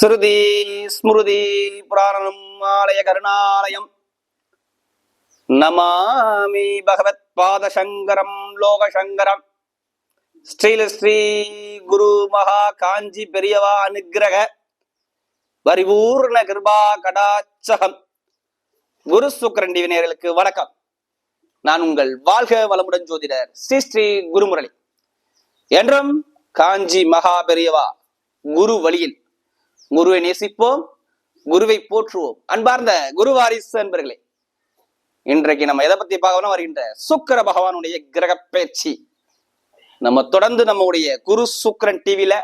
ஸ்ருதி ஸ்மிருதி புராணம் ஆலய கருணாலயம். நமாமி பகவத் பாத சங்கரம் லோக சங்கரம் ஸ்ரீல ஸ்ரீ குரு மகா காஞ்சி பெரியவா அனுக்கிரக பரிபூர்ண கிருபா கடாச்சகம் குரு சுக்கரன் டிவினியர்களுக்கு வணக்கம். நான் உங்கள் வாழ்க வளமுடன் ஜோதிடர் ஸ்ரீ ஸ்ரீ குருமுரளி. என்றும் காஞ்சி மகா பெரியவா குரு வழியில் குருவை நேசிப்போம் குருவை போற்றுவோம். அன்பார்ந்த குரு வாரிசு அன்பர்களே இன்றைக்கு நம்ம எதை பத்தி பார்க்கணும் வருகின்ற சுக்கிர பகவானுடைய கிரக பேச்சு. நம்ம தொடர்ந்து நம்முடைய குரு சுக்கிரன் டிவில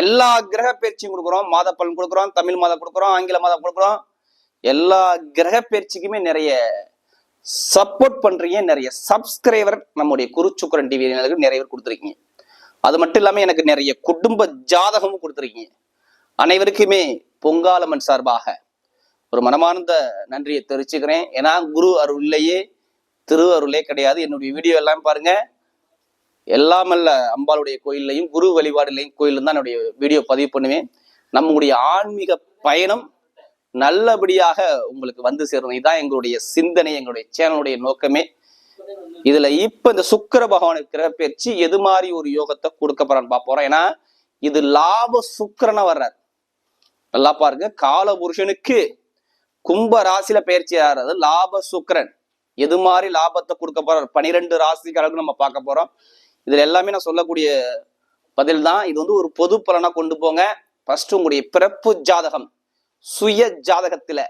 எல்லா கிரக பயிற்சியும் கொடுக்குறோம். மாத பலன் கொடுக்குறோம் தமிழ் மாதம் கொடுக்குறோம் ஆங்கில மாதம் கொடுக்குறோம். எல்லா கிரக பயிற்சிக்குமே நிறைய சப்போர்ட் பண்றீங்க நிறைய சப்ஸ்கிரைபர் நம்முடைய குரு சுக்கிரன் டிவி நிறைய பேர் கொடுத்துருக்கீங்க. அது மட்டும் இல்லாம எனக்கு நிறைய குடும்ப ஜாதகமும் கொடுத்துருக்கீங்க. அனைவருக்குமே பொங்காலம்மன் சார்பாக ஒரு மனமார்ந்த நன்றியை தெரிவிச்சுக்கிறேன். ஏன்னா குரு அருள் திரு அருளே கிடையாது. என்னுடைய வீடியோ எல்லாம் பாருங்க. எல்லாமல்ல அம்பாளுடைய கோயில்லையும் குரு வழிபாடுலையும் கோயிலும் தான் என்னுடைய வீடியோ பதிவு பண்ணுவேன். நம்முடைய ஆன்மீக பயணம் நல்லபடியாக உங்களுக்கு வந்து சேரணும். இதுதான் எங்களுடைய சிந்தனை எங்களுடைய சேனலுடைய நோக்கமே. இதுல இப்ப இந்த சுக்கிர பகவானை கிரகப்பயிற்சி எது மாதிரி ஒரு யோகத்தை கொடுக்க போறான்னு பார்க்க ஏன்னா இது லாப சுக்கரனை வர்றார். நல்லா பாருங்க. கால புருஷனுக்கு கும்ப ராசியில பயிற்சி ஆகிறது லாப சுக்கரன். எது மாதிரி லாபத்தை கொடுக்க போறார்? பனிரெண்டு ராசிக்காரர்களுக்கு நம்ம பார்க்க போறோம். இதுல எல்லாமே நான் சொல்லக்கூடிய பதில் தான் இது வந்து ஒரு பொது பலனா கொண்டு போங்க. ஃபர்ஸ்ட் உங்களுடைய பிறப்பு ஜாதகம். சுய ஜாதகத்துல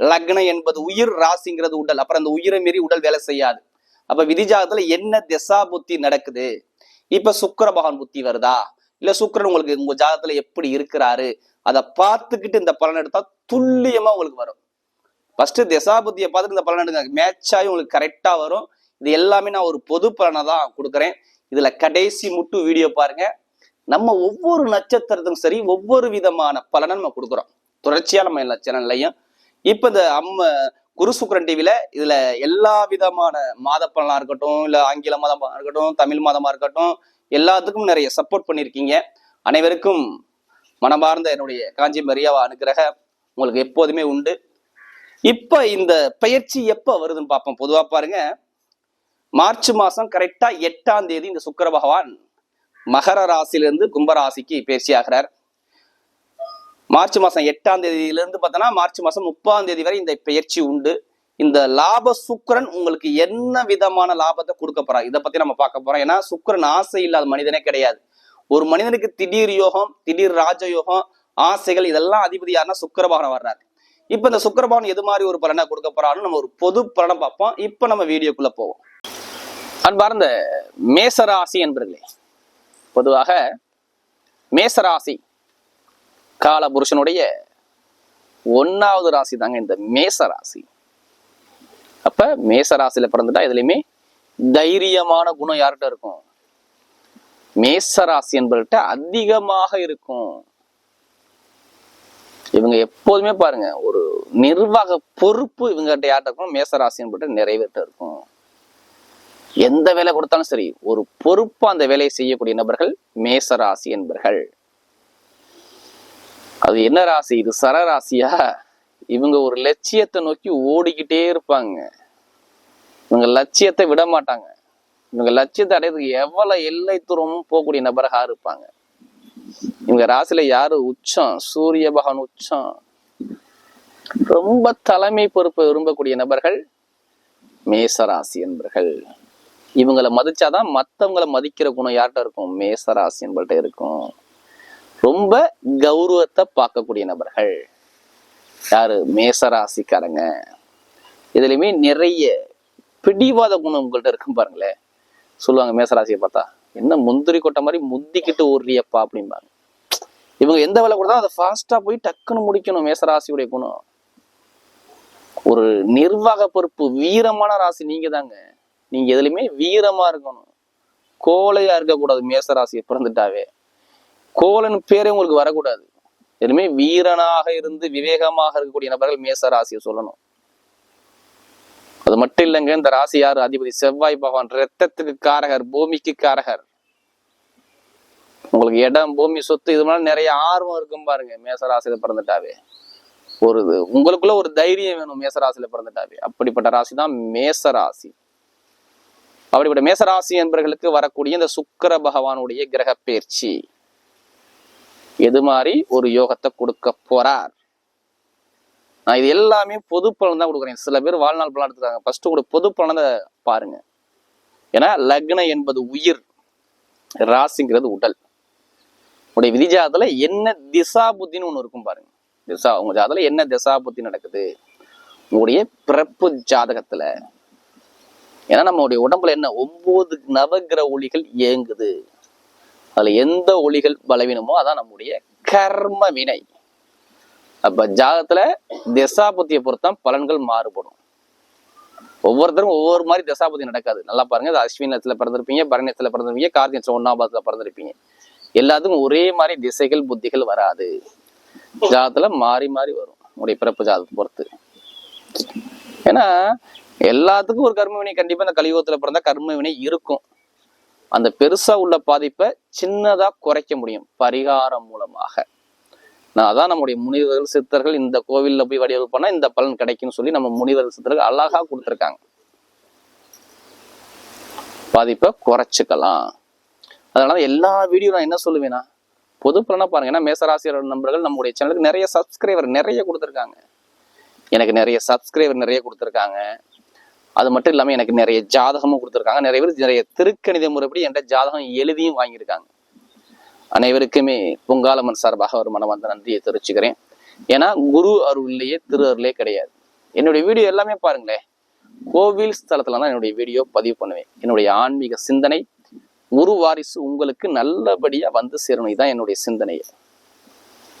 லக்னம் என்பது உயிர் ராசிங்கிறது உடல். அப்புறம் அந்த உயிரை மீறி உடல் வேலை செய்யாது. அப்ப விதி ஜாதகத்துல என்ன திசா புத்தி நடக்குது? இப்ப சுக்கர பகவான் புத்தி வருதா? இல்ல சுக்கிரன் உங்களுக்கு உங்க ஜாதகத்துல எப்படி இருக்கிறாரு? அதை பார்த்துக்கிட்டு இந்த பலன் எடுத்தா துல்லியமா உங்களுக்கு வரும். ஃபர்ஸ்ட் திசாபுத்தியை பார்த்துட்டு இந்த பலன் எடுங்க. மேட்ச் ஆகி உங்களுக்கு கரெக்டா வரும். இது எல்லாமே நான் ஒரு பொது பலனை தான் கொடுக்குறேன். இதுல கடைசி முட்டு வீடியோ பாருங்க. நம்ம ஒவ்வொரு நட்சத்திரத்துக்கும் சரி ஒவ்வொரு விதமான பலனை நம்ம கொடுக்குறோம். தொடர்ச்சியா நம்ம எல்லா சேனல்லையும் இப்ப இந்த அம்ம குரு சுக்கரன் டிவில இதுல எல்லா விதமான மாத பலனா இருக்கட்டும் இல்ல ஆங்கில மாதமா இருக்கட்டும் தமிழ் மாதமா இருக்கட்டும் எல்லாத்துக்கும் நிறைய சப்போர்ட் பண்ணியிருக்கீங்க. அனைவருக்கும் மனமார்ந்த என்னுடைய காஞ்சி மரியாவா அனுகிரக உங்களுக்கு எப்போதுமே உண்டு. இப்ப இந்த பயிற்சி எப்ப வருதுன்னு பார்ப்போம். பொதுவா பாருங்க மார்ச் மாசம் கரெக்டா எட்டாம் தேதி இந்த சுக்கர பகவான் மகர ராசியிலிருந்து கும்பராசிக்கு பயிற்சி ஆகிறார். மார்ச் மாசம் எட்டாம் தேதியிலிருந்து பார்த்தோன்னா மார்ச் மாசம் முப்பாம் தேதி வரை இந்த பயிற்சி உண்டு. இந்த லாப சுக்கரன் உங்களுக்கு என்ன விதமான லாபத்தை கொடுக்க போறா? இதை பத்தி நம்ம பார்க்க போறோம். ஏன்னா சுக்கிரன் ஆசை இல்லாத மனிதனே கிடையாது. ஒரு மனிதனுக்கு திடீர் யோகம் திடீர் ராஜ யோகம் ஆசைகள் இதெல்லாம் அதிபதி யாருன்னா சுக்கரபகவான் வர்றாரு. இப்ப இந்த சுக்கரபகவான் எது மாதிரி ஒரு பலனை கொடுக்க போறான்னு நம்ம ஒரு பொது பலனை பார்ப்போம். இப்ப நம்ம வீடியோக்குள்ள போவோம். அன்பார்ந்த மேசராசி என்பர்களே பொதுவாக மேசராசி கால புருஷனுடைய ஒன்னாவது ராசி தாங்க இந்த மேசராசி. அப்ப மேசராசியில பிறந்துட்டா எதுலையுமே தைரியமான குணம் யார்கிட்ட இருக்கும்? மேசராசி என்பவர்கிட்ட அதிகமாக இருக்கும். இவங்க எப்போதுமே பாருங்க ஒரு நிர்வாக பொறுப்பு இவங்ககிட்ட யார்கிட்ட இருக்கும் மேசராசி என்பவர்கிட்ட நிறைவேற்ற இருக்கும். எந்த வேலை கொடுத்தாலும் சரி ஒரு பொறுப்பா அந்த வேலையை செய்யக்கூடிய நபர்கள் மேசராசி என்பர்கள். அது என்ன ராசி? இது சரராசியா இவங்க ஒரு லட்சியத்தை நோக்கி ஓடிக்கிட்டே இருப்பாங்க. இவங்க லட்சியத்தை விட மாட்டாங்க. இவங்க லட்சியத்தை அடையிறதுக்கு எவ்வளவு எல்லை தூரமும் போகக்கூடிய நபராக இருப்பாங்க. இவங்க ராசியில யாரு? உச்சம். சூரிய பகவான் உச்சம். ரொம்ப தலைமை பொறுப்பை விரும்பக்கூடிய நபர்கள் மேசராசி என்பர்கள். இவங்களை மதிச்சாதான் மத்தவங்களை மதிக்கிற குணம் யார்கிட்ட இருக்கும்? மேசராசி என்பர்கிட்ட இருக்கும். ரொம்ப கௌரவத்தை பார்க்கக்கூடிய நபர்கள். யாரு? மேசராசிக்காரங்க இதுலயுமே நிறைய பிடிவாத குணம் உங்கள்கிட்ட இருக்கும் பாருங்களேன். சொல்லுவாங்க மேசராசியை பார்த்தா என்ன முந்திரி கொட்டை மாதிரி முந்திக்கிட்டு ஓடுறியப்பா அப்படிம்பாங்க. இவங்க எந்த வேலை கொடுத்தா அதை ஃபாஸ்டா போய் டக்குன்னு முடிக்கணும் மேசராசியுடைய குணம். ஒரு நிர்வாக பொறுப்பு வீரமான ராசி நீங்க தாங்க நீங்க எதுலையுமே வீரமா இருக்கணும். கோலையா இருக்கக்கூடாது மேசராசியை பிறந்துட்டாவே. கோலன் பேரே உங்களுக்கு வரக்கூடாது. எதுவுமே வீரனாக இருந்து விவேகமாக இருக்கக்கூடிய நபர்கள் மேச ராசியை சொல்லணும். அது மட்டும் இல்லைங்க இந்த ராசி யாரு? அதிபதி செவ்வாய் பகவான் ரத்தத்துக்கு காரகர் பூமிக்கு காரகர். உங்களுக்கு இடம் பூமி சொத்து இது மாதிரி நிறைய ஆர்வம் இருக்கும் பாருங்க மேசராசியில பிறந்துட்டாவே. ஒரு இது உங்களுக்குள்ள ஒரு தைரியம் வேணும் மேசராசியில பிறந்துட்டாவே. அப்படிப்பட்ட ராசி தான் மேசராசி அப்படிப்பட்ட மேசராசி என்பவர்களுக்கு வரக்கூடிய இந்த சுக்கர பகவானுடைய கிரக பயிற்சி. எது மாதிரி? ஒரு யோகத்தை கொடுக்க போறார். நான் இது எல்லாமே பொது பலன் தான் கொடுக்குறேன். சில பேர் வாழ்நாள் பலன் எடுத்துக்காங்க ஃபர்ஸ்ட் கூட பொது பலனை பாருங்க. ஏன்னா லக்னம் என்பது உயிர் ராசிங்கிறது உடல். உடைய விதிஜாதத்துல என்ன திசா புத்தின்னு ஒண்ணு இருக்கும் பாருங்க. திசா உங்க ஜாதத்துல என்ன திசா புத்தி நடக்குது? உங்களுடைய பிறப்பு ஜாதகத்துல. ஏன்னா நம்மளுடைய உடம்புல என்ன? ஒன்பது நவகிர ஒளிகள் இயங்குது. அதுல எந்த ஒளிகள் பலவீனமோ அதான் நம்முடைய கர்ம வினை. அப்ப ஜாதகத்துல திசாபுத்தியை பொறுத்தான் பலன்கள் மாறுபடும். ஒவ்வொருத்தரும் ஒவ்வொரு மாதிரி தசாபதி நடக்காது. நல்லா பாருங்க அது அஸ்வினத்துல பிறந்திருப்பீங்க பரணியத்துல பிறந்திருப்பீங்க கார்த்திகை ஒன்னாபாதத்துல பிறந்திருப்பீங்க. எல்லாத்துக்கும் ஒரே மாதிரி திசைகள் புத்திகள் வராது. ஜாதத்துல மாறி மாறி வரும் உங்களுடைய பிறப்பு ஜாதகத்தை பொறுத்து. ஏன்னா எல்லாத்துக்கும் ஒரு கர்ம வினை கண்டிப்பா இந்த கலியுகத்துல பிறந்தா கர்ம வினை இருக்கும். அந்த பெருசா உள்ள பாதிப்பை சின்னதா குறைக்க முடியும் பரிகாரம் மூலமாக. அதான் நம்முடைய முனிவர்கள் சித்தர்கள் இந்த கோவிலில் போய் வடிவமைப்பு பண்ணால் இந்த பலன் கிடைக்கும்னு சொல்லி நம்ம முனிவர்கள் சித்தர்கள் அழகா கொடுத்துருக்காங்க. பாதிப்பை குறைச்சிக்கலாம். அதனால எல்லா வீடியோ நான் என்ன சொல்லுவேன்னா பொது பலனா பாருங்க. ஏன்னா மேசராசியர் நண்பர்கள் நம்முடைய சேனலுக்கு நிறைய சப்ஸ்கிரைபர் நிறைய கொடுத்துருக்காங்க. எனக்கு நிறைய சப்ஸ்கிரைபர் நிறைய கொடுத்துருக்காங்க. அது மட்டும் இல்லாமல் எனக்கு நிறைய ஜாதகமும் கொடுத்துருக்காங்க. நிறைய பேர் நிறைய திருக்கணித முறைப்படி என்கிட்ட ஜாதகம் எழுதியும் வாங்கியிருக்காங்க. அனைவருக்குமே பொங்காலம்மன் சார்பாக ஒரு மனமார்ந்த நன்றியை தெரிவிச்சுக்கிறேன். ஏன்னா குரு அருள்லேயே திரு அருளே கிடையாது. என்னுடைய வீடியோ எல்லாமே பாருங்களேன். கோவில் ஸ்தலத்துல தான் என்னுடைய வீடியோ பதிவு பண்ணுவேன். என்னுடைய ஆன்மீக சிந்தனை குரு வாரிசு உங்களுக்கு நல்லபடியா வந்து சேரணும். இதுதான் என்னுடைய சிந்தனையை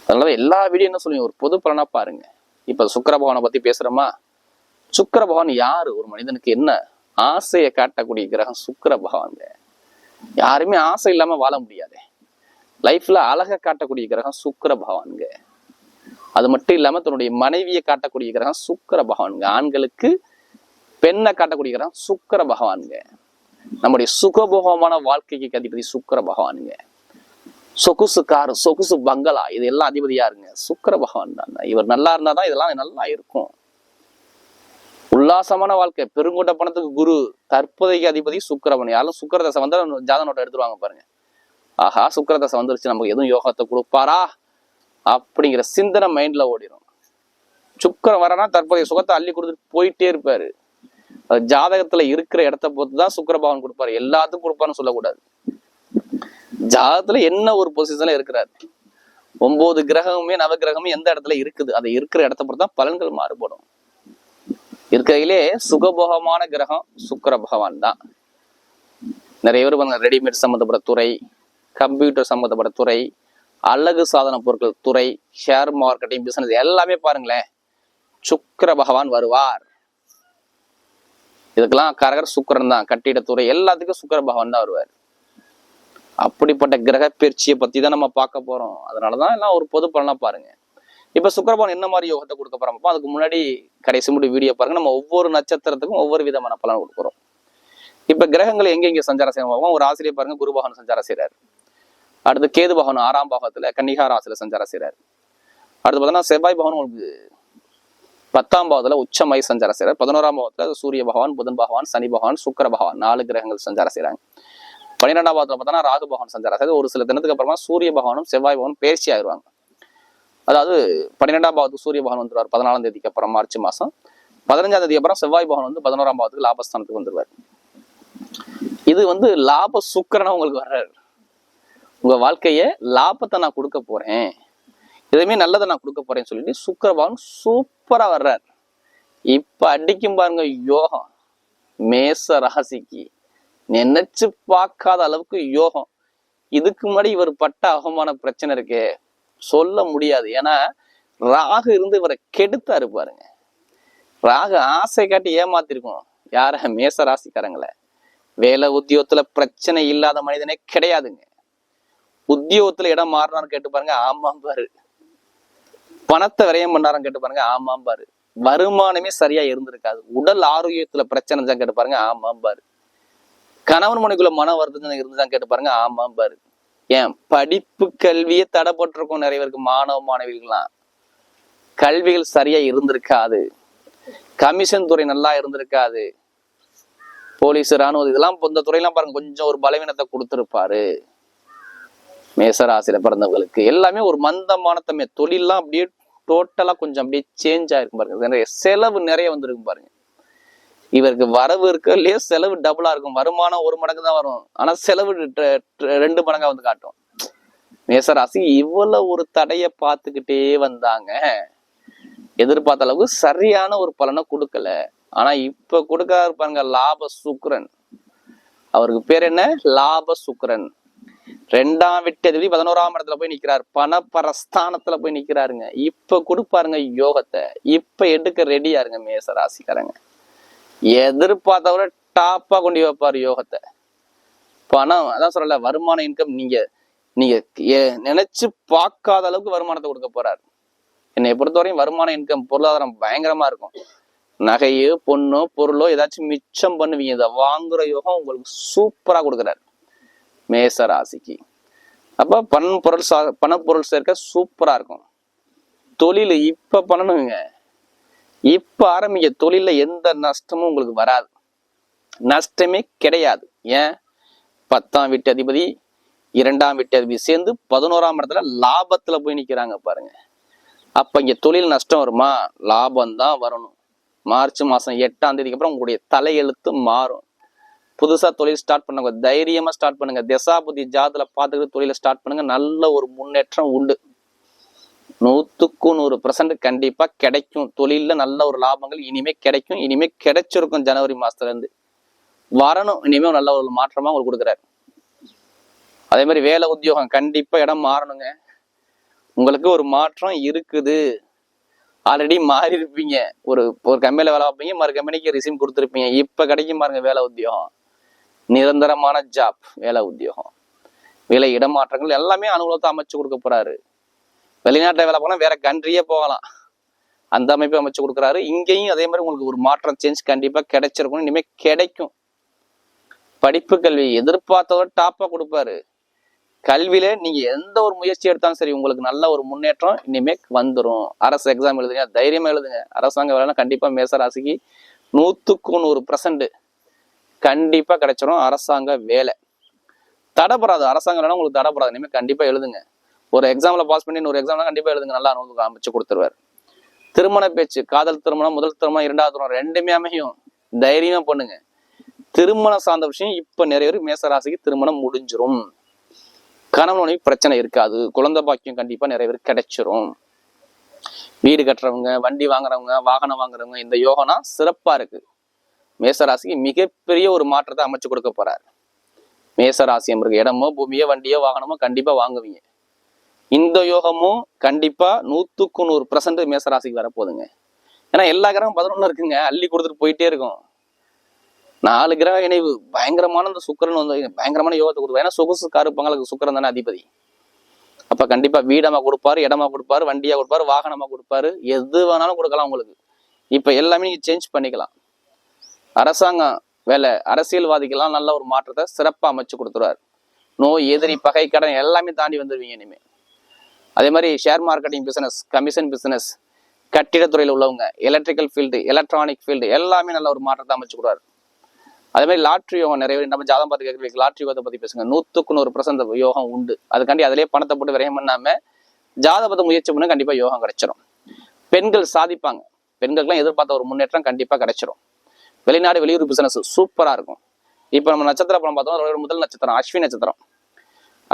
அதனால எல்லா வீடியோ என்ன சொல்லுவீங்க? ஒரு பொது பலனா பாருங்க. இப்ப சுக்கர பகவானை பத்தி பேசுறோமா? சுக்கர பகவான் யாரு? ஒரு மனிதனுக்கு என்ன ஆசையை காட்டக்கூடிய கிரகம் சுக்கர பகவான் யாருமே ஆசை இல்லாம வாழ முடியாதே. லைஃப்ல அழகை காட்டக்கூடிய கிரகம் சுக்கர பகவானுங்க. அது மட்டும் இல்லாம தன்னுடைய மனைவியை காட்டக்கூடிய கிரகம் சுக்கர பகவானுங்க. ஆண்களுக்கு பெண்ணை காட்டக்கூடிய கிரகம் சுக்கர பகவானுங்க. நம்முடைய சுகபோகமான வாழ்க்கைக்கு அதிபதி சுக்கர பகவானுங்க. சொகுசு காரு சொகுசு பங்களா இது எல்லாம் அதிபதியா இருங்க. சுக்கர பகவான் தான். இவர் நல்லா இருந்தாதான் இதெல்லாம் நல்லா இருக்கும். உல்லாசமான வாழ்க்கை. பெருங்கொண்ட பணத்துக்கு குரு தற்போதைக்கு அதிபதி சுக்கரபணி யாரும் சுக்கர தசை வந்தா ஜாத எடுத்துருவாங்க பாருங்க. ஆஹா சுக்கரதசை வந்துருச்சு நமக்கு எதுவும் யோகத்தை கொடுப்பாரா? அப்படிங்கிற சிந்தனை மைண்ட்ல ஓடிடும் சுக்கரம் வரனா தற்போதைய சுகத்தை அள்ளி கொடுத்துட்டு போயிட்டே இருப்பாரு. அது ஜாதகத்துல இருக்கிற இடத்த பொறுத்து தான் சுக்கிர கொடுப்பாரு. எல்லாத்துக்கும் கொடுப்பாருன்னு சொல்லக்கூடாது. ஜாதகத்துல என்ன ஒரு பொசிஷன்ல இருக்கிறாரு? ஒன்பது கிரகமுமே நவ கிரகமும் எந்த இடத்துல இருக்குது? அது இருக்கிற இடத்த பொறுத்து தான் பலன்கள் மாறுபடும். இருக்கையிலே சுகபோகமான கிரகம் சுக்கர பகவான் தான். நிறைய பேர் ரெடிமேட் சம்மந்தப்பட்ட துறை கம்ப்யூட்டர் சம்மந்தப்பட்ட துறை அழகு சாதன பொருட்கள் துறை ஷேர் மார்க்கெட்டிங் பிசினஸ் எல்லாமே பாருங்களேன். சுக்கர பகவான் வருவார். இதுக்கெல்லாம் கரகர் சுக்கிரன் தான். கட்டிடத்துறை எல்லாத்துக்கும் சுக்கர பகவான் தான் வருவார். அப்படிப்பட்ட கிரக பயிற்சியை பத்தி தான் நம்ம பார்க்க போறோம். அதனாலதான் எல்லாம் ஒரு பொது பலனா பாருங்க. இப்ப சுக்கரபவன் என்ன மாதிரி யோகத்தை கொடுக்க போறோம் அதுக்கு முன்னாடி கடைசி முடி வீடியோ பாருங்க. நம்ம ஒவ்வொரு நட்சத்திரத்துக்கும் ஒவ்வொரு விதமான பலன் கொடுக்குறோம் இப்ப கிரகங்கள் எங்க எங்க சஞ்சாரம் செய்வோம் ஒரு ஆசிரியர் பாருங்க குரு சஞ்சார சஞ்சாரம் செய்றாரு. அடுத்து கேது பகவான் ஆறாம் பாகத்துல கன்னிகா ராசியில சஞ்சாரம் செய்றாரு. அடுத்து பார்த்தோன்னா செவ்வாய் பகவான் உங்களுக்கு பத்தாம் பாவத்துல உச்சமாய் சஞ்சாரம் செய்றாரு. பதினோராம் பாவத்துல சூரிய பகவான் புதன் பகவான் சனி பகவான் சுக்கர பகவான் நாலு கிரகங்கள் சஞ்சாரம் செய்றாங்க. பன்னிரெண்டாம் பாவத்துல பார்த்தோன்னா ராகு பகவான் சஞ்சாரம் செய்து ஒரு சில தினத்துக்கு அப்புறமா சூரிய பகவானும் செவ்வாய் பகவானும் பேர்ச்சி ஆயிடுவாங்க. அதாவது பன்னிரெண்டாம் பாவத்துக்கு சூரிய பகவான் வந்துருவார். பதினாலாம் தேதிக்கு அப்புறம் மார்ச் மாசம். பதினஞ்சாம் தேதி அப்புறம் செவ்வாய் பகவான் வந்து பதினோராம் பாவத்துக்கு லாபஸ்தானத்துக்கு வந்துருவார். இது வந்து லாப சுக்கரனா உங்களுக்கு வர்றாரு. உங்க வாழ்க்கைய லாபத்தை நான் கொடுக்க போறேன். எதுவுமே நல்லதை நான் கொடுக்க போறேன்னு சொல்லிட்டு சுக்கிர சூப்பரா வர்றார். இப்ப அடிக்கும் பாருங்க யோகம். மேச ராசிக்கு நினைச்சு பார்க்காத அளவுக்கு யோகம். இதுக்கு முன்னாடி இவர் பட்ட அவமான பிரச்சனை இருக்கே. சொல்ல முடியாது. ஏன்னா ராகு இருந்து இவரை கெடுத்தாரு இருப்பாருங்க ராகு ஆசை காட்டி ஏமாத்திருக்கோம் யார? மேச ராசிக்காரங்களை. வேலை உத்தியோகத்துல பிரச்சனை இல்லாத மனிதனே கிடையாதுங்க. உத்தியோகத்துல இடம் மாறினான்னு கேட்டு பாருங்க ஆமாம் பாரு. பணத்தை விரயம் பண்ணாரன்னு கேட்டு பாருங்க ஆமாம் பாரு. வருமானமே சரியா இருந்திருக்காது. உடல் ஆரோக்கியத்துல பிரச்சனை தான் கேட்டு பாருங்க ஆமாம் பாரு. கணவன் மனைக்குள்ள மன வருத்தம் இருந்துதான் கேட்டு பாருங்க ஆமாம் பாரு. ஏன்? படிப்பு கல்வியே தடைப்பட்டிருக்கும் நிறைய பேருக்கு மாணவ மாணவிகள்லாம். கல்விகள் சரியா இருந்திருக்காது. கமிஷன் துறை நல்லா இருந்திருக்காது. போலீஸ் ராணுவம் இதெல்லாம் இந்த துறையெல்லாம் பாருங்க கொஞ்சம் ஒரு பலவீனத்தை கொடுத்துருப்பாரு. மேசராசியில பிறந்தவங்களுக்கு எல்லாமே ஒரு மந்தமான தன்மை. தொழிலெலாம் அப்படியே டோட்டலா கொஞ்சம் அப்படியே சேஞ்ச் ஆயிருக்கும் பாருங்க. நிறைய செலவு நிறைய வந்திருக்கும் பாருங்க. இவருக்கு வரவு இருக்கு இல்லையா? செலவு டபுளா இருக்கும். வருமானம் ஒரு மடங்கு தான் வரும். ஆனா செலவு ரெண்டு மடங்கா வந்து காட்டும். மேசராசி இவ்வளவு ஒரு தடைய பார்த்துக்கிட்டே வந்தாங்க. எதிர்பார்த்த அளவுக்கு சரியான ஒரு பலனை கொடுக்கல. ஆனா இப்ப கொடுக்கறாரு பாருங்க லாப சுக்ரன் அவருக்கு பேர் என்ன? லாப சுக்ரன் ரெண்டாம் விட்டதிபதி பதினோராம் இடத்துல போய் நிக்கிறார். பணப்பரஸ்தானத்துல போய் நிக்கிறாருங்க. இப்ப கொடுப்பாருங்க யோகத்தை. இப்ப எடுக்க ரெடியா இருங்க மேச ராசிக்காரங்க. எதிர்பார்த்த விட டாப்பா கொண்டு வைப்பார் யோகத்தை. பணம் அதான் சொல்லல வருமான இன்கம் நீங்க நீங்க நினைச்சு பார்க்காத அளவுக்கு வருமானத்தை கொடுக்க போறாரு. என்னை பொறுத்தவரையும் வருமான இன்கம் பொருளாதாரம் பயங்கரமா இருக்கும். நகையோ பொண்ணோ பொருளோ ஏதாச்சும் மிச்சம் பண்ணுவீங்க. இதை வாங்குற யோகம் உங்களுக்கு சூப்பரா கொடுக்குறாரு. மேச ராசிக்கு. அப்போ பணம் பொருள் சா பணப்பொருள் சேர்க்க சூப்பராக இருக்கும். தொழில் இப்போ பண்ணணுங்க இப்போ ஆரம்பிக்க தொழிலில் எந்த நஷ்டமும் உங்களுக்கு வராது. நஷ்டமே கிடையாது. ஏன்? பத்தாம் வீட்டு அதிபதி இரண்டாம் வீட்டு அதிபதி சேர்ந்து பதினோராம் இடத்துல லாபத்தில் போய் நிற்கிறாங்க பாருங்க. அப்போ இங்கே தொழில் நஷ்டம் வருமா? லாபம் தான் வரணும். மார்ச் மாதம் எட்டாம் தேதிக்கு அப்புறம் உங்களுடைய தலையெழுத்து மாறும். புதுசாக தொழில் ஸ்டார்ட் பண்ணுங்க தைரியமாக ஸ்டார்ட் பண்ணுங்க. திசாபுதி ஜாதில் பார்த்துக்கிட்டு தொழிலை ஸ்டார்ட் பண்ணுங்க. நல்ல ஒரு முன்னேற்றம் உண்டு. நூற்றுக்கும் நூறு பர்சன்ட் கண்டிப்பாக கிடைக்கும். தொழிலில் நல்ல ஒரு லாபங்கள் இனிமே கிடைக்கும். இனிமே கிடைச்சிருக்கும் ஜனவரி மாதத்துலேருந்து வரணும். இனிமேல் நல்ல ஒரு மாற்றமாக உங்களுக்கு கொடுக்குறாரு. அதே மாதிரி வேலை உத்தியோகம் கண்டிப்பாக இடம் மாறணுங்க. உங்களுக்கு ஒரு மாற்றம் இருக்குது. ஆல்ரெடி மாறி இருப்பீங்க ஒரு ஒரு கம்பெனியில் வேலை பார்ப்பீங்க. மறு கம்பெனிக்கு ரிசீம் கொடுத்துருப்பீங்க. இப்போ கிடைக்கும் பாருங்க வேலை உத்தியோகம். நிரந்தரமான ஜாப் வேலை உத்தியோகம். வேலை இடமாற்றங்கள் எல்லாமே அனுகூலத்தை அமைச்சு கொடுக்க போறாரு. வெளிநாட்டில் வேலை போனால் வேற கண்ட்ரியே போகலாம். அந்த அமைப்பை அமைச்சு கொடுக்குறாரு. இங்கேயும் அதே மாதிரி உங்களுக்கு ஒரு மாற்றம் சேஞ்ச் கண்டிப்பாக கிடைச்சிருக்கும் இனிமேல் கிடைக்கும். படிப்பு கல்வி எதிர்பார்த்ததோட டாப்பாக கொடுப்பாரு. கல்வியில நீங்க எந்த ஒரு முயற்சி எடுத்தாலும் சரி உங்களுக்கு நல்ல ஒரு முன்னேற்றம் இனிமே வந்துடும் அரசு எக்ஸாம் எழுதுங்க தைரியமா எழுதுங்க. அரசாங்க வேலைனா கண்டிப்பா மேச ராசிக்கு நூத்துக்கு நூறு பர்சன்ட் கண்டிப்பா கிடைச்சிரும். அரசாங்க வேலை. தடைப்படாது அரசாங்கம் உங்களுக்கு தடைப்படாது இனிமேல் கண்டிப்பா எழுதுங்க. ஒரு எக்ஸாம்ல பாஸ் பண்ணி ஒரு எக்ஸாம்லாம் கண்டிப்பா எழுதுங்க. நல்லா அனுபவம் அமைச்சு கொடுத்துருவாரு. திருமண பேச்சு காதல் திருமணம் முதல் திருமணம் இரண்டாவது திருமணம் ரெண்டுமே அமையும். தைரியமா பண்ணுங்க. திருமணம் சார்ந்த விஷயம் இப்ப நிறைய பேர் மேசராசிக்கு திருமணம் முடிஞ்சிரும். கணவன் பிரச்சனை இருக்காது. குழந்தை பாக்கியம் கண்டிப்பா நிறைய பேர் கிடைச்சிரும். வீடு கட்டுறவங்க வண்டி வாங்குறவங்க வாகனம் வாங்குறவங்க இந்த யோகனா சிறப்பா இருக்கு. மேசராசிக்கு மிகப்பெரிய ஒரு மாற்றத்தை அமைச்சு கொடுக்க போறாரு. மேசராசி இருக்கு இடமோ பூமியோ வண்டியோ வாகனமோ கண்டிப்பா வாங்குவீங்க. இந்த யோகமும் கண்டிப்பா நூத்துக்கு நூறு பர்சன்ட் மேசராசிக்கு வரப்போகுதுங்க. ஏன்னா எல்லா கிரகம் பதினொன்னு இருக்குங்க. அள்ளி கொடுத்துட்டு போயிட்டே இருக்கும். நாலு கிரக இணைவு. பயங்கரமான இந்த சுக்கரன் வந்து பயங்கரமான யோகத்தை கொடுப்பாரு. ஏன்னா சொகுசு காரு பங்களுக்கு சுக்கரன் தானே அதிபதி. அப்ப கண்டிப்பா வீடமா கொடுப்பாரு இடமா கொடுப்பாரு வண்டியா கொடுப்பாரு வாகனமா கொடுப்பாரு. எது வேணாலும் கொடுக்கலாம் உங்களுக்கு. இப்ப எல்லாமே நீங்க சேஞ்ச் பண்ணிக்கலாம். அரசாங்கம் வேலை அரசியல்வாதிக்கெல்லாம் நல்ல ஒரு மாற்றத்தை சிறப்பாக அமைச்சு கொடுத்துருவாரு. நோய் எதிரி பகை கடன் எல்லாமே தாண்டி வந்துடுவீங்க இனிமே. அதே மாதிரி share marketing business commission business கட்டிடத்துறையில் உள்ளவங்க எலக்ட்ரிக்கல் ஃபீல்டு எலக்ட்ரானிக் ஃபீல்டு எல்லாமே நல்ல ஒரு மாற்றத்தை அமைச்சு கொடுவார் அதே மாதிரி லாட்ரி யோகம் நிறைய பேர் நம்ம ஜாதம் பார்த்து கேட்குறீங்க லாட்ரி யோகத்தை பற்றி பேசுங்க. நூற்றுக்கு நூறு பர்சன்ட் யோகம் உண்டு. அதுக்காண்டி அதிலே பணத்தை போட்டு விரயம் பண்ணாம ஜாதகத்தை முயற்சி பண்ண கண்டிப்பாக யோகம் கிடைச்சிரும். பெண்கள் சாதிப்பாங்க. பெண்களுக்கெல்லாம் எதிர்பார்த்த ஒரு முன்னேற்றம் கண்டிப்பாக கிடைச்சிரும். வெளிநாடு வெளியூர் பிசினஸ் சூப்பரா இருக்கும். இப்ப நம்ம நட்சத்திர படம் பார்த்தோம் அதோட முதல் நட்சத்திரம் அஸ்வின் நட்சத்திரம்.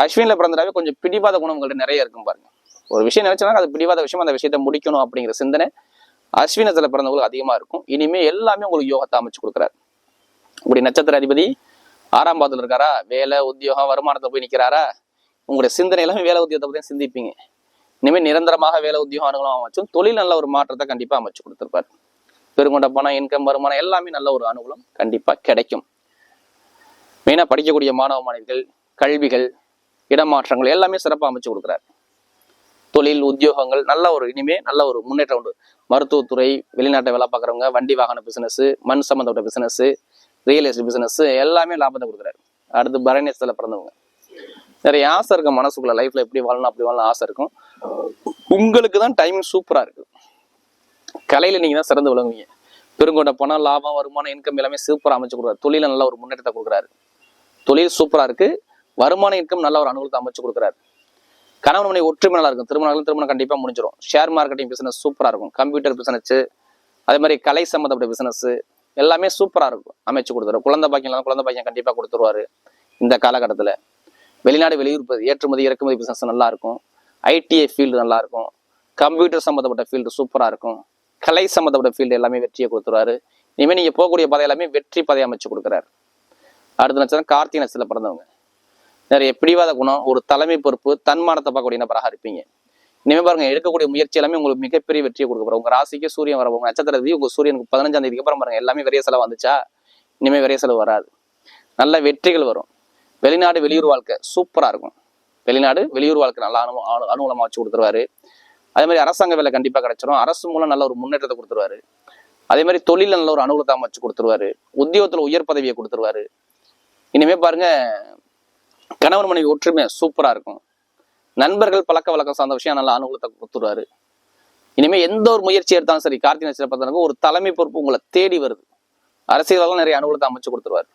அஸ்வினில் பிறந்தாவே கொஞ்சம் பிடிவாத குணம் நிறைய இருக்கும் பாருங்க. ஒரு விஷயம் நினைச்சா அது பிடிவாத விஷயம் அந்த விஷயத்தை முடிக்கணும் அப்படிங்கிற சிந்தனை அஸ்வினத்துல பிறந்தவங்களுக்கு அதிகமா இருக்கும். இனிமே எல்லாமே உங்களுக்கு யோகத்தை அமைச்சு கொடுக்குறாரு. உங்களுடைய நட்சத்திர அதிபதி ஆறாம் பாதத்தில் இருக்காரா? வேலை உத்தியோகம் வருமானத்தை போய் நிற்கிறாரா உங்களுடைய சிந்தனை எல்லாமே வேலை உத்தியோகத்தை பற்றி சிந்திப்பீங்க. இனிமேல் நிரந்தரமாக வேலை உத்தியோகம் அனுகூலம் அமைச்சும் தொழில் நல்ல ஒரு மாற்றத்தை கண்டிப்பா அமைச்சு கொடுத்துருப்பாரு. பெருங்கொண்ட பணம் இன்கம் வருமானம் எல்லாமே நல்ல ஒரு அனுகூலம் கண்டிப்பாக கிடைக்கும். மெயினாக படிக்கக்கூடிய மாணவ மாணவிகள் கல்விகள் இடமாற்றங்கள் எல்லாமே சிறப்பாக அமைச்சு கொடுக்குறாரு. தொழில் உத்தியோகங்கள் நல்ல ஒரு இனிமே நல்ல ஒரு முன்னேற்றம் உண்டு. மருத்துவத்துறை வெளிநாட்டை வேலை பார்க்குறவங்க வண்டி வாகன பிசினஸ் மண் சம்மந்தப்பட்ட பிசினஸ் ரியல் எஸ்டேட் பிசினஸ் எல்லாமே லாபத்தை கொடுக்குறாரு. அடுத்து பரணியத்தில் பிறந்தவங்க. நிறைய ஆசை இருக்கும் மனசுக்குள்ள லைஃப்ல எப்படி வாழணும் அப்படி வாழணும் ஆசை இருக்கும். உங்களுக்கு தான் டைமிங் சூப்பராக இருக்குது கலையில் நீங்கள் தான் சிறந்து விளங்குவீங்க. பெருங்கொண்ட பணம் லாபம் வருமானம் இன்கம் எல்லாமே சூப்பராக அமைச்சு கொடுக்குறாரு. தொழில நல்ல ஒரு முன்னேற்றத்தை கொடுக்குறாரு. தொழில் சூப்பராக இருக்குது வருமான இன்கம் நல்ல ஒரு அனுகூலத்தை அமைச்சு கொடுக்குறாரு. கணவன் மனை ஒற்றுமை நல்லா இருக்கும். திருமணங்களும் திருமணம் கண்டிப்பாக முடிஞ்சிடும் ஷேர் மார்க்கெட்டிங் பிஸ்னஸ் சூப்பராக இருக்கும். கம்ப்யூட்டர் பிஸ்னஸ் அதே மாதிரி கலை சம்மந்தப்பட்ட பிஸ்னஸ் எல்லாமே சூப்பராக இருக்கும். அமைச்சு கொடுத்துரு. குழந்தை பாக்கியம் குழந்தை பாக்கியம் கண்டிப்பாக கொடுத்துருவாரு இந்த காலகட்டத்தில். வெளிநாடு வெளியூர் ஏற்றுமதி இறக்குமதி பிஸ்னஸ் நல்லா இருக்கும். ஐடிஐ ஃபீல்டு நல்லா இருக்கும். கம்ப்யூட்டர் சம்மந்தப்பட்ட ஃபீல்டு சூப்பராக இருக்கும். கலை சம்மந்தப்பட்ட ஃபீல்டு எல்லாமே வெற்றியை கொடுத்துருவாரு. இனிமேல் நீங்கள் போகக்கூடிய பாதை எல்லாமே வெற்றி பாதையை அமைச்சு கொடுக்குறாரு. அடுத்த நட்சத்திரம் கார்த்திகை நட்சத்திரத்தில் பிறந்தவங்க. நிறைய பிடிவாத குணம் ஒரு தலைமை பொறுப்பு தன்மானத்தை பார்க்கக்கூடிய நபராக இருப்பீங்க. இனிமேல் பாருங்க எடுக்கக்கூடிய முயற்சி எல்லாமே உங்களுக்கு மிகப்பெரிய வெற்றியை கொடுக்க போறோம் உங்க ராசிக்கு சூரியன் வர உங்க நட்சத்திரத்தி உங்க சூரியனுக்கு பதினஞ்சாம் தேதிக்கு அப்புறம் பாருங்க எல்லாமே விரைய செலவு வந்துச்சா? இனிமேல் விரைய செலவு வராது. நல்ல வெற்றிகள் வரும். வெளிநாடு வெளியூர் வாழ்க்கை சூப்பரா இருக்கும். வெளிநாடு வெளியூர் வாழ்க்கை நல்லா அனு அனு- வச்சு கொடுத்துருவாரு. அதே மாதிரி அரசாங்க வேலை கண்டிப்பாக கிடைச்சிரும். அரசு மூலம் நல்ல ஒரு முன்னேற்றத்தை கொடுத்துருவாரு. அதே மாதிரி தொழில நல்ல ஒரு அனுகூலத்தை அமைச்சு கொடுத்துருவாரு. உத்தியோகத்துல உயர் பதவியை கொடுத்துருவாரு. இனிமே பாருங்க கணவன் மனைவி ஒற்றுமை சூப்பரா இருக்கும். நண்பர்கள் பழக்க வழக்கம் சார்ந்த விஷயம் நல்ல அனுகூலத்தை கொடுத்துருவாரு. இனிமே எந்த ஒரு முயற்சி எடுத்தாலும் சரி கார்த்திகை நட்சத்திரம் ஒரு தலைமை பொறுப்பு உங்களை தேடி வருது. அரசியலாலும் நிறைய அனுகூலத்தை அமைச்சு கொடுத்துருவாரு.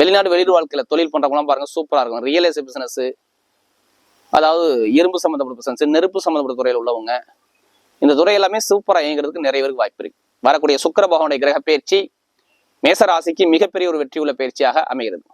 வெளிநாடு வெளியூர் வாழ்க்கையில தொழில் பண்றவங்களாம் பாருங்க சூப்பரா இருக்கும். ரியல் எஸ்டேட் பிசினஸ் அதாவது இரும்பு சம்மந்தப்பட்ட பிசினஸ் நெருப்பு சம்மந்தப்பட்ட துறையில் உள்ளவங்க இந்த துறை எல்லாமே சூப்பரா இயங்குறதுக்கு நிறைய பேருக்கு வாய்ப்பு இருக்கு. வரக்கூடிய சுக்கர பகவானுடைய கிரக பயிற்சி மேச ராசிக்கு மிகப்பெரிய ஒரு வெற்றியுள்ள பயிற்சியாக அமைகிறது.